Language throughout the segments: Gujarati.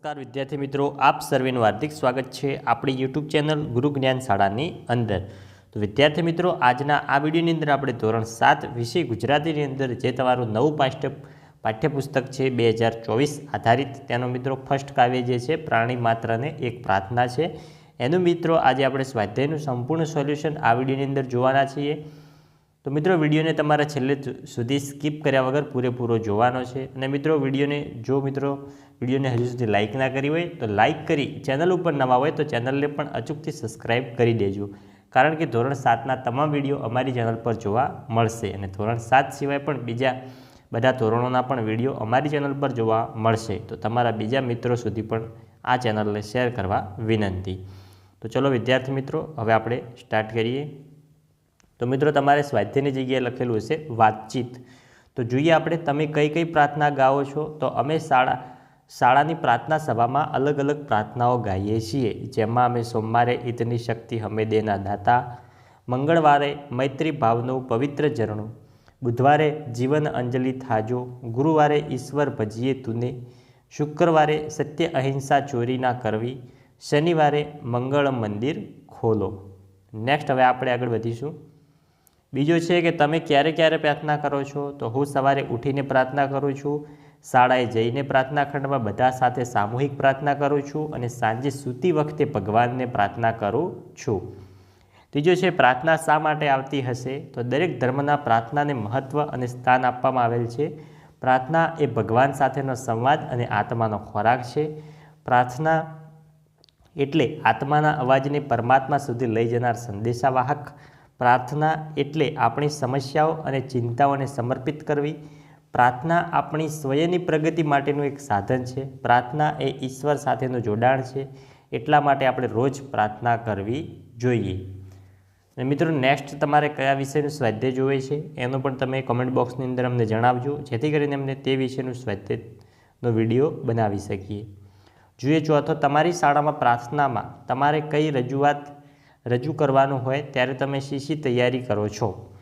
નમસ્કાર, વિદ્યાર્થી મિત્રો, આપ સર્વેનું હાર્દિક સ્વાગત છે આપણી યુટ્યુબ ચેનલ ગુરુ જ્ઞાન શાળાની અંદર. તો વિદ્યાર્થી મિત્રો, આજના આ વિડીયોની અંદર આપણે ધોરણ સાત વિષય ગુજરાતીની અંદર જે તમારું નવું પાઠ્ય, પાઠ્યપુસ્તક છે બે હજાર ચોવીસ આધારિત, તેનો મિત્રો ફર્સ્ટ કાવ્ય જે છે, પ્રાણી માત્રને એક પ્રાર્થના છે. એનું મિત્રો, આજે આપણે સ્વાધ્યાયનું સંપૂર્ણ સોલ્યુશન આ વિડીયોની અંદર જોવાના છીએ. તો મિત્રો, વિડીયોને તમારા છેલ્લે સુધી સ્કીપ કર્યા વગર પૂરેપૂરો જોવાનો છે. અને મિત્રો, વિડીયોને જો મિત્રો વિડીયોને હજુ સુધી લાઇક ના કરી હોય તો લાઇક કરી ચેનલ ઉપર નવા હોય તો ચેનલને પણ અચૂકથી સબસ્ક્રાઇબ કરી દેજો. કારણ કે ધોરણ સાતના તમામ વીડિયો અમારી ચેનલ પર જોવા મળશે અને ધોરણ સાત સિવાય પણ બીજા બધા ધોરણોના પણ વીડિયો અમારી ચેનલ પર જોવા મળશે. તો તમારા બીજા મિત્રો સુધી પણ આ ચેનલને શેર કરવા વિનંતી. તો ચલો વિદ્યાર્થી મિત્રો, હવે આપણે સ્ટાર્ટ કરીએ. તો મિત્રો, તમારે સ્વાધ્યાયની જગ્યાએ લખેલું હશે વાતચીત. તો જોઈએ આપણે તમે કઈ કઈ પ્રાર્થના ગાઓ છો? તો અમે શાળા શાળાની પ્રાર્થના સભામાં અલગ અલગ પ્રાર્થનાઓ ગાઈએ છીએ. જેમાં અમે સોમવારે ઈદની શક્તિ હમે દેના દાતા, મંગળવારે મૈત્રી ભાવનું પવિત્ર ઝરણું બુધવારે જીવન અંજલિ થાજો, ગુરુવારે ઈશ્વર ભજીએ તુને, શુક્રવારે સત્ય અહિંસા ચોરી ના કરવી, શનિવારે મંગળ મંદિર ખોલો. નેક્સ્ટ હવે આપણે આગળ વધીશું. બીજો છે કે તમે ક્યારે ક્યારે પ્રાર્થના કરો છો? તો હું સવારે ઉઠીને પ્રાર્થના કરું છું. શાળાએ જઈને પ્રાર્થના ખંડમાં બધા સાથે સામૂહિક પ્રાર્થના કરું છું અને સાંજે સૂતી વખતે ભગવાનને પ્રાર્થના કરું છું. ત્રીજો છે, પ્રાર્થના શા માટે આવતી હશે? તો દરેક ધર્મના પ્રાર્થનાને મહત્ત્વ અને સ્થાન આપવામાં આવેલ છે. પ્રાર્થના એ ભગવાન સાથેનો સંવાદ અને આત્માનો ખોરાક છે. પ્રાર્થના એટલે આત્માના અવાજને પરમાત્મા સુધી લઈ જનાર સંદેશાવાહક. પ્રાર્થના એટલે આપણી સમસ્યાઓ અને ચિંતાઓને સમર્પિત કરવી. પ્રાર્થના આપણી સ્વયંની પ્રગતિ માટેનું એક સાધન છે. પ્રાર્થના એ ઈશ્વર સાથેનું જોડાણ છે. એટલા માટે આપણે રોજ પ્રાર્થના કરવી જોઈએ. અને મિત્રો નેક્સ્ટ તમારે કયા વિષયનું સ્વાધ્યાય જોવે છે, એનું પણ તમે કમેન્ટ બોક્સની અંદર અમને જણાવજો. જેથી કરીને અમને તે વિષયનું સ્વાધ્યાયનો વીડિયો બનાવી શકીએ. જોઈએ ચોથો તમારી શાળામાં પ્રાર્થનામાં તમારે કઈ રજૂઆત રજૂ કરવાનું હોય, ત્યારે તમે શી શી તૈયારી કરો છો?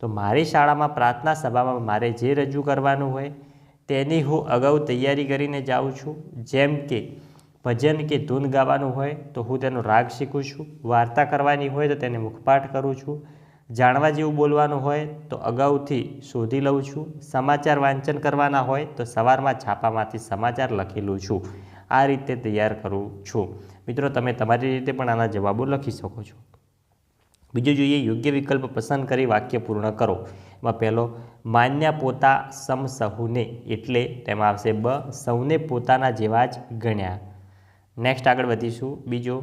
તો મારી શાળામાં પ્રાર્થના સભામાં મારે જે રજૂ કરવાનું હોય તેની હું અગાઉ તૈયારી કરીને જાઉં છું. જેમ કે ભજન કે ધૂન ગાવાનું હોય તો હું તેનો રાગ શીખું છું. વાર્તા કરવાની હોય તો તેને મુખપાઠ કરું છું. જાણવા જેવું બોલવાનું હોય તો અગાઉથી શોધી લઉં છું. સમાચાર વાંચન કરવાના હોય તો સવારમાં છાપામાંથી સમાચાર લખેલું છું. આ રીતે તૈયાર કરું છું. મિત્રો, તમે તમારી રીતે પણ આના જવાબો લખી શકો છો. બીજું જોઈએ યોગ્ય વિકલ્પ પસંદ કરી વાક્ય પૂર્ણ કરો. એમાં પહેલો, માન્ય પોતા સમ સહુને એટલે તેમાં આવશે બ સૌને પોતાના જેવા જ ગણ્યા. નેક્સ્ટ આગળ વધીશું. બીજો,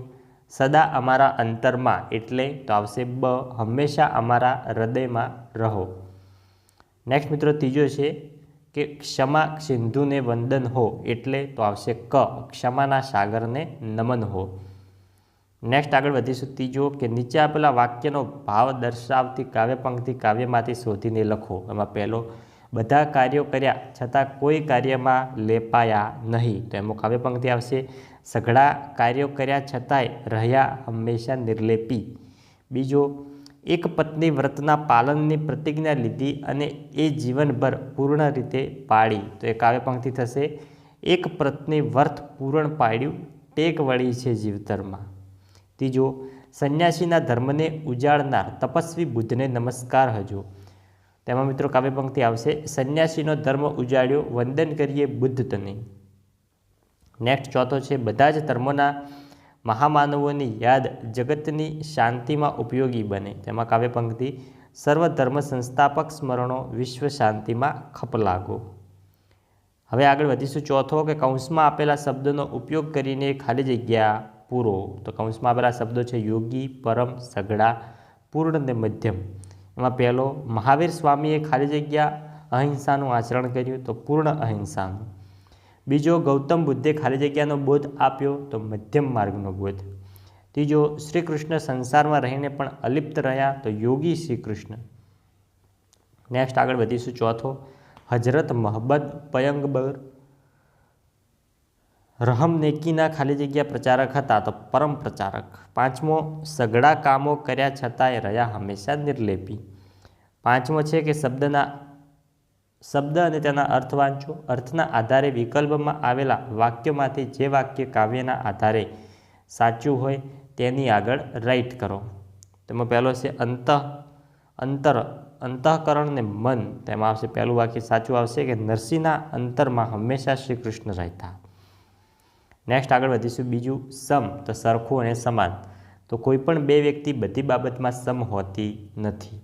સદા અમારા અંતરમાં એટલે તો આવશે બ, હંમેશા અમારા હૃદયમાં રહો. નેક્સ્ટ મિત્રો ત્રીજો છે કે, ક્ષમા સિંધુને વંદન હો એટલે તો આવશે ક, ક્ષમાના સાગરને નમન હો. નેક્સ્ટ આગળ વધીશું ત્રીજો કે નીચે આપેલા વાક્યનો ભાવ દર્શાવતી કાવ્યપંક્તિ કાવ્યમાંથી શોધીને લખો. એમાં પહેલો, બધા કાર્યો કર્યા છતાં કોઈ કાર્યમાં લેપાયા નહીં. તો એમાં કાવ્યપંક્તિ આવશે, સઘળા કાર્યો કર્યા છતાંય રહ્યા હંમેશા નિર્લેપી. બીજો, એક પત્ની વ્રતના પાલનની પ્રતિજ્ઞા લીધી અને એ જીવનભર પૂર્ણ રીતે પાળી. તો એ કાવ્યપંક્તિ થશે, એક પત્ની વ્રત પૂર્ણ પાડ્યું, ટેક વળી છે જીવતરમાં. ત્રીજો સંન્યાસીના ધર્મને ઉજાડનાર તપસ્વી બુદ્ધને નમસ્કાર હજો. તેમાં મિત્રો કાવ્યપંક્તિ આવશે. સંન્યાસીનો ધર્મ ઉજાડ્યો વંદન કરીએ બુદ્ધ તને નેક્સ્ટ ચોથો છે, બધા જ ધર્મોના મહામાનવોની યાદ જગતની શાંતિમાં ઉપયોગી બને. તેમાં કાવ્યપંક્તિ સર્વ ધર્મ સંસ્થાપક સ્મરણો વિશ્વ શાંતિમાં ખપ લાગો. હવે આગળ વધીશું ચોથો કે કૌંસમાં આપેલા શબ્દનો ઉપયોગ કરીને ખાલી જગ્યા પૂરો. તો કૌંસમાં આપેલા શબ્દો છે યોગી, પરમ સઘળા પૂર્ણ ને મધ્યમ. એમાં પહેલો, મહાવીર સ્વામીએ ખાલી જગ્યા અહિંસાનું આચરણ કર્યું તો પૂર્ણ અહિંસાનું. બીજો, ગૌતમ બુદ્ધે ખાલી જગ્યાનો બોધ આપ્યો તો મધ્યમ માર્ગનો બોધ. ત્રીજો શ્રી કૃષ્ણ સંસારમાં રહીને પણ અલિપ્ત રહ્યા તો યોગી શ્રી કૃષ્ણ નેક્સ્ટ આગળ વધીશું ચોથો હજરત મહબદ પયંગબર રહમ નેકીના ખાલી જગ્યા પ્રચારક હતા તો પરમ પ્રચારક. પાંચમો, સઘળા કામો કર્યા છતાંય રહ્યા હંમેશા નિર્લેપી. પાંચમો છે કે શબ્દના, શબ્દ અને તેના અર્થ વાંચો. અર્થના આધારે વિકલ્પમાં આવેલા વાક્યોમાંથી જે વાક્ય કાવ્યના આધારે સાચું હોય તેની આગળ રાઈટ કરો. તેમાં પહેલો છે અંત, અંતર અંતઃકરણ ને મન. તેમાં આવશે પહેલું વાક્ય સાચું આવશે કે નરસિંહના અંતરમાં હંમેશા શ્રી કૃષ્ણ રહેતા. નેક્સ્ટ આગળ વધીશું બીજું સમ, તો સરખું અને સમાન. તો કોઈ પણ બે વ્યક્તિ બધી બાબતમાં સમ હોતી નથી.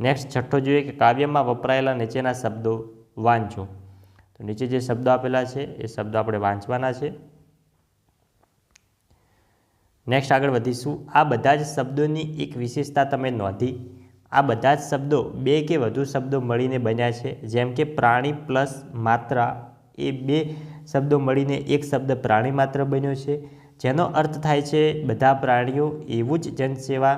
નેક્સ્ટ છઠ્ઠો જોઈએ કે કાવ્યમાં વપરાયેલા નીચેના શબ્દો વાંચો. તો નીચે જે શબ્દો આપેલા છે, એ શબ્દો આપણે વાંચવાના છે. નેક્સ્ટ આગળ વધીશું. આ બધા જ શબ્દોની એક વિશેષતા તમે નોંધી. આ બધા જ શબ્દો બે કે વધુ શબ્દો મળીને બન્યા છે. જેમ કે પ્રાણી પ્લસ માત્રા એ બે શબ્દો મળીને એક શબ્દ પ્રાણી માત્ર બન્યો છે. જેનો અર્થ થાય છે, બધા પ્રાણીઓ એવું જ જનસેવા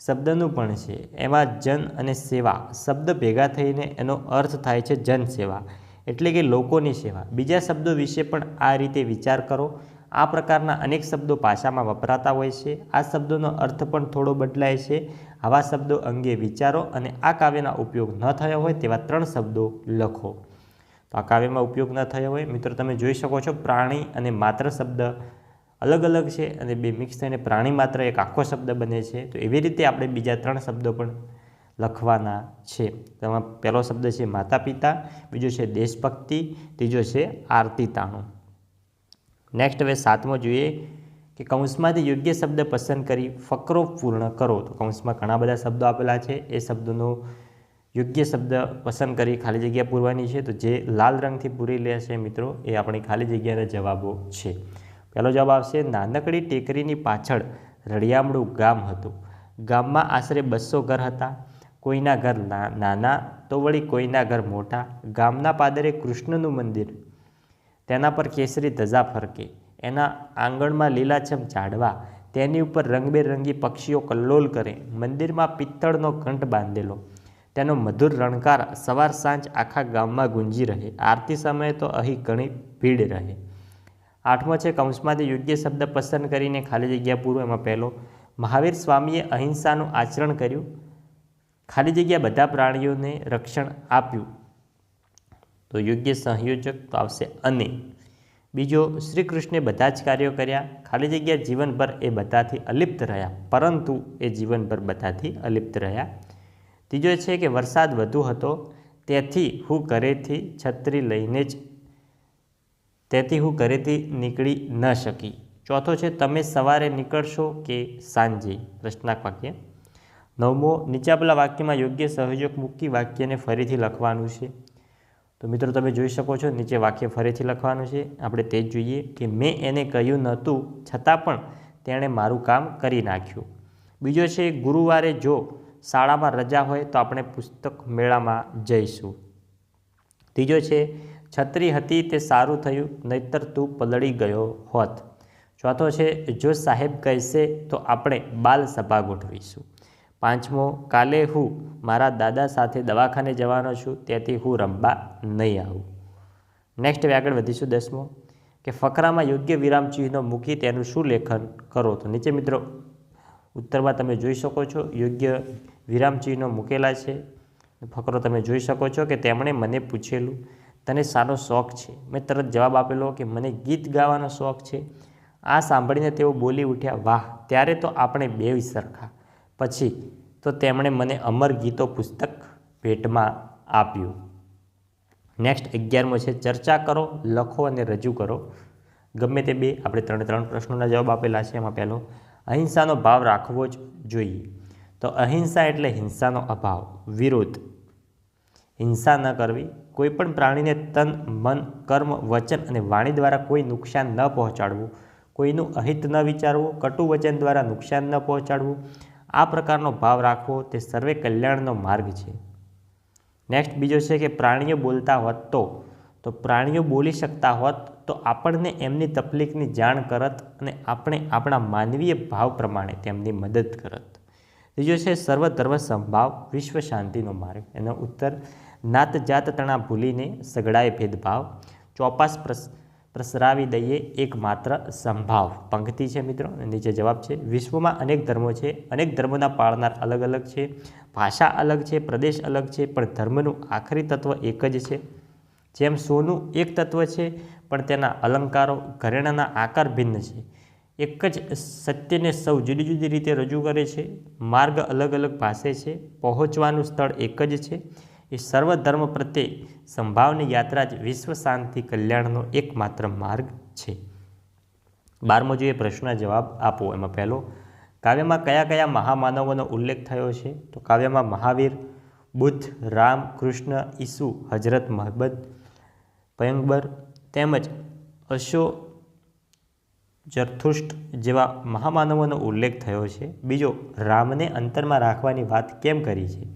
શબ્દનું પણ છે. એમાં જન અને સેવા. શબ્દ ભેગા થઈને એનો અર્થ થાય છે જનસેવા, એટલે કે લોકોની સેવા. બીજા શબ્દો વિશે પણ આ રીતે વિચાર કરો. આ પ્રકારના અનેક શબ્દો ભાષામાં વપરાતા હોય છે. આ શબ્દોનો અર્થ પણ થોડો બદલાય છે. આવા શબ્દો અંગે વિચારો અને આ કાવ્યના ઉપયોગ ન થયો હોય તેવા ત્રણ શબ્દો લખો. તો આ કાવ્યમાં ઉપયોગ ન થયો હોય. મિત્રો, તમે જોઈ શકો છો પ્રાણી અને માત્ર શબ્દ અલગ અલગ છે અને બે મિક્સ થઈને પ્રાણી માત્ર એક આખો શબ્દ બને છે. તો એવી રીતે આપણે બીજા ત્રણ શબ્દો પણ લખવાના છે. તેમાં પહેલો શબ્દ છે માતા પિતા બીજો છે દેશભક્તિ, ત્રીજો છે આરતી તાણું નેક્સ્ટ હવે સાતમો જોઈએ કે કૌંસમાંથી યોગ્ય શબ્દ પસંદ કરી ફકરો પૂર્ણ કરો. તો કૌંસમાં ઘણા બધા શબ્દો આપેલા છે. એ શબ્દોનો યોગ્ય શબ્દ પસંદ કરી ખાલી જગ્યા પૂરવાની છે, તો જે લાલ રંગથી પૂરી લે છે મિત્રો, એ આપણી ખાલી જગ્યાના જવાબો છે. પહેલો જવાબ આવશે, નાનકડી ટેકરીની પાછળ રળિયામણું ગામ હતું. ગામમાં આશરે બસો ઘર હતા. કોઈના ઘર નાના, તો વળી કોઈના ઘર મોટા. ગામના પાદરે કૃષ્ણનું મંદિર. તેના પર કેસરી ધજા ફરકે. એના આંગણમાં લીલાછમ ઝાડવા. તેની ઉપર રંગબેરંગી પક્ષીઓ કલ્લોલ કરે. મંદિરમાં પિત્તળનો ઘંટ બાંધેલો. તેનો મધુર રણકાર સવાર સાંજ આખા ગામમાં ગુંજી રહે. આરતી સમયે તો અહીં ઘણી ભીડ રહે. આઠમો છે કંસમાંથી યોગ્ય શબ્દ પસંદ કરીને ખાલી જગ્યા પૂરો. એમાં પહેલો, મહાવીર સ્વામીએ અહિંસાનું આચરણ કર્યું. ખાલી જગ્યા બધા પ્રાણીઓને રક્ષણ આપ્યું. તો યોગ્ય સંયોજક તો આવશે અને. બીજો શ્રી કૃષ્ણે બધા જ કાર્યો કર્યા. ખાલી જગ્યા જીવનભર એ બધાથી અલિપ્ત રહ્યા. પરંતુ એ જીવનભર બધાથી અલિપ્ત રહ્યા ત્રીજો છે કે વરસાદ વધુ હતો, તેથી હું ઘરેથી છત્રી લઈને જ, તેથી હું ઘરેથી નીકળી ન શકી. ચોથો છે, તમે સવારે નીકળશો કે સાંજે? પ્રશ્નાક વાક્ય. નવમો, નીચે આપેલા વાક્યમાં યોગ્ય સહયોગ મૂકી વાક્યને ફરીથી લખવાનું છે. તો મિત્રો, તમે જોઈ શકો છો, નીચે વાક્ય ફરીથી લખવાનું છે. આપણે તે જ જોઈએ કે મેં એને કહ્યું નહોતું, છતાં પણ તેણે મારું કામ કરી નાખ્યું. બીજો છે, ગુરુવારે જો શાળામાં રજા હોય તો આપણે પુસ્તક મેળામાં જઈશું. ત્રીજો છે, છત્રી હતી તે સારું થયું, નહીતર તું પલળી ગયો હોત. ચોથો છે, જો સાહેબ કહેશે તો આપણે બાલ સભા ગોઠવીશું. પાંચમો, કાલે હું મારા દાદા સાથે દવાખાને જવાનો છું તેથી હું રમવા નહીં આવું. નેક્સ્ટ હવે આગળ વધીશું દસમો, કે ફકરામાં યોગ્ય વિરામ ચિહ્નો મૂકી તેનું શું લેખન કરો તો? નીચે મિત્રો ઉત્તરમાં તમે જોઈ શકો છો, યોગ્ય વિરામચિહ્નો મૂકેલા છે. ફકરો તમે જોઈ શકો છો કે તેમણે મને પૂછેલું, તને સારો શોખ છે? મેં તરત જવાબ આપેલો કે, મને ગીત ગાવાનો શોખ છે. આ સાંભળીને તેઓ બોલી ઉઠ્યા, વાહ, ત્યારે તો આપણે બે સરખા. પછી, તો તેમણે મને અમર ગીતો પુસ્તક ભેટમાં આપ્યું. નેક્સ્ટ અગિયારમો છે, ચર્ચા કરો, લખો અને રજૂ કરો. ગમે તે બે, આપણે ત્રણે ત્રણ પ્રશ્નોના જવાબ આપેલા છે. એમાં પહેલો અહિંસાનો ભાવ રાખવો જ જોઈએ. તો અહિંસા એટલે હિંસાનો અભાવ, વિરોધ. હિંસા ન કરવી, કોઈ પણ પ્રાણીને તન, મન, કર્મ, વચન અને વાણી દ્વારા કોઈ નુકસાન ન પહોંચાડવું, કોઈનું અહિત ન વિચારવું, કટુ વચન દ્વારા નુકસાન ન પહોંચાડવું, આ પ્રકારનો ભાવ રાખવો તે સર્વે કલ્યાણનો માર્ગ છે. નેક્સ્ટ બીજો છે કે પ્રાણીઓ બોલતા હોત તો તો પ્રાણીઓ બોલી શકતા હોત તો આપણને એમની તકલીફની જાણ કરત અને આપણે આપણા માનવીય ભાવ પ્રમાણે તેમની મદદ કરત. ત્રીજો છે સર્વધર્મ સંભાવ, વિશ્વ શાંતિનો માર્ગ. એનો ઉત્તર, નાત જાત તણા ભૂલીને સગડાય ભેદભાવ. ચોપાસ પ્રસ, પ્રસરાવી દઈએ એકમાત્ર સંભાવ. પંક્તિ છે મિત્રો નીચે જવાબ છે, વિશ્વમાં અનેક ધર્મો છે. અનેક ધર્મોના પાળનાર અલગ અલગ છે. ભાષા અલગ છે, પ્રદેશ અલગ છે, પણ ધર્મનું આખરી તત્વ એક જ છે. જેમ સોનું એક તત્વ છે પણ તેના અલંકારો ઘરેણાના આકાર ભિન્ન છે. એક જ સત્યને સૌ જુદી જુદી રીતે રજૂ કરે છે. માર્ગ અલગ અલગ ભાષે છે. પહોંચવાનું સ્થળ એક જ છે. એ સર્વ ધર્મ પ્રત્યે સંભાવની યાત્રા જ વિશ્વ શાંતિ કલ્યાણનો એકમાત્ર માર્ગ છે. બારમો જોઈએ પ્રશ્ન જવાબ આપો એમાં પહેલો, કાવ્યમાં કયા કયા મહામાનવોનો ઉલ્લેખ થયો છે? તો કાવ્યમાં મહાવીર, બુદ્ધ, રામ, કૃષ્ણ, ઈસુ હજરત મહબદ પયંગબર તેમજ અશો જરથુષ્ટ જેવા મહામાનવોનો ઉલ્લેખ થયો છે. બીજો, રામને અંતરમાં રાખવાની વાત કેમ કરી છે?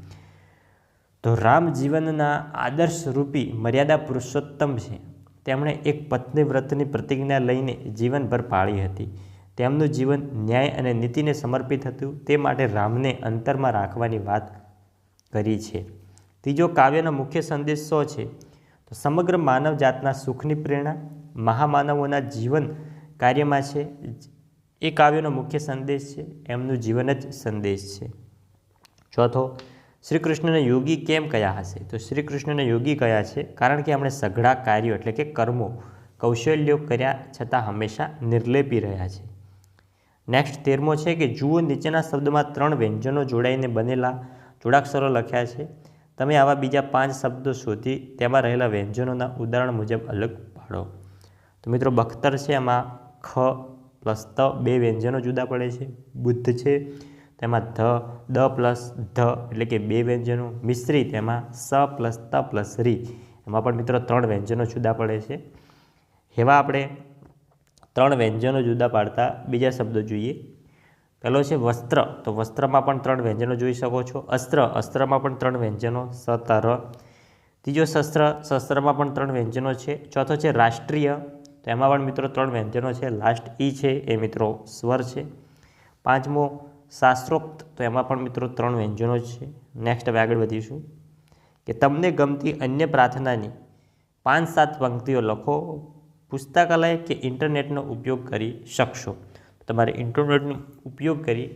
તો રામ જીવનના આદર્શરૂપી મર્યાદા પુરુષોત્તમ છે. તેમણે એક પત્ની વ્રતની પ્રતિજ્ઞા લઈને જીવનભર પાળી હતી. તેમનું જીવન ન્યાય અને નીતિને સમર્પિત હતું. તે માટે રામને અંતરમાં રાખવાની વાત કરી છે. ત્રીજો, કાવ્યનો મુખ્ય સંદેશ શું છે. તો સમગ્ર માનવ જાતના સુખની પ્રેરણા, મહામાનવોના જીવન કાર્યમાં છે. એ કાવ્યનો મુખ્ય સંદેશ છે, એમનું જીવન જ સંદેશ છે. ચોથો શ્રી કૃષ્ણને યોગી કેમ કયા હશે? તો શ્રી કૃષ્ણને યોગી કયા છે? કારણ કે આપણે સઘળા કાર્યો એટલે કે કર્મો, કૌશલ્યો કર્યા છતાં હંમેશા નિર્લેપી રહ્યા છે. નેક્સ્ટ તેરમો છે કે જુઓ નીચેના શબ્દમાં ત્રણ વ્યંજનો જોડાઈને બનેલા જોડાક્ષરો લખ્યા છે. તમે આવા બીજા પાંચ શબ્દો શોધી તેમાં રહેલા વ્યંજનોના ઉદાહરણ મુજબ અલગ પાડો. તો મિત્રો બખ્તર છે એમાં ખ પ્લસ ત બે વ્યંજનો જુદા પડે છે. બુદ્ધ છે, તેમાં ધ, દ પ્લસ ધ એટલે કે બે વ્યંજનો મિશ્રી તેમાં સ પ્લસ ત પ્લસ રી એમાં પણ મિત્રો ત્રણ વ્યંજનો જુદા પડે છે. એવા આપણે ત્રણ વ્યંજનો જુદા પાડતા બીજા શબ્દો જોઈએ. પહેલો છે વસ્ત્ર. તો વસ્ત્રમાં પણ ત્રણ વ્યંજનો જોઈ શકો છો. અસ્ત્ર, અસ્ત્રમાં પણ ત્રણ વ્યંજનો. સ ત ત્રીજો શસ્ત્ર, શસ્ત્રમાં પણ ત્રણ વ્યંજનો છે. ચોથો છે રાષ્ટ્રીય. તો એમાં પણ મિત્રો ત્રણ વ્યંજનો છે. લાસ્ટ ઈ છે, એ મિત્રો સ્વર છે. પાંચમો શાસ્ત્રોક્ત. તો એમાં પણ મિત્રો ત્રણ વ્યંજનો છે. નેક્સ્ટ હવે આગળ વધીશું. કે તમને ગમતી અન્ય પ્રાર્થનાની પાંચ સાત પંક્તિઓ લખો. પુસ્તકાલય કે ઇન્ટરનેટનો ઉપયોગ કરી શકશો. તમારે ઇન્ટરનેટનો ઉપયોગ કરી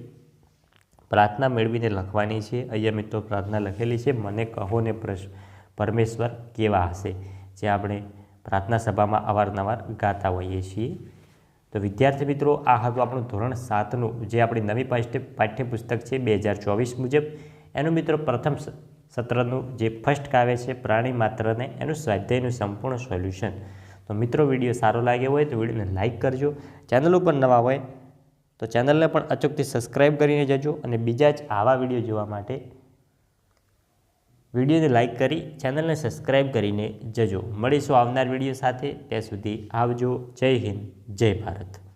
પ્રાર્થના મેળવીને લખવાની છે. અહીંયા મિત્રો પ્રાર્થના લખેલી છે. મને કહો ને પરમેશ્વર કેવા હશે? જે આપણે પ્રાર્થના સભામાં અવારનવાર ગાતા હોઈએ છીએ. તો વિદ્યાર્થી મિત્રો, આ હતું આપણું ધોરણ સાતનું, જે આપણી નવી પાઠ્ય, પાઠ્યપુસ્તક છે બે હજાર ચોવીસ મુજબ. એનું મિત્રો પ્રથમ સત્રનું જે ફર્સ્ટ કાવ્ય છે, પ્રાણી માત્રને એનું સ્વાધ્યાયનું સંપૂર્ણ સોલ્યુશન તો મિત્રો, વીડિયો સારો લાગ્યો હોય તો વિડીયોને લાઇક કરજો. ચેનલ ઉપર નવા હોય તો ચેનલને પણ અચૂકથી સબસ્ક્રાઈબ કરીને જજો અને બીજા જ આવા વીડિયો જોવા માટે વિડીયોને લાઇક કરી ચેનલને સબસ્ક્રાઈબ કરીને જજો. મળીશું આવનાર વીડિયો સાથે. ત્યાં સુધી આવજો. જય હિન્દ. જય ભારત.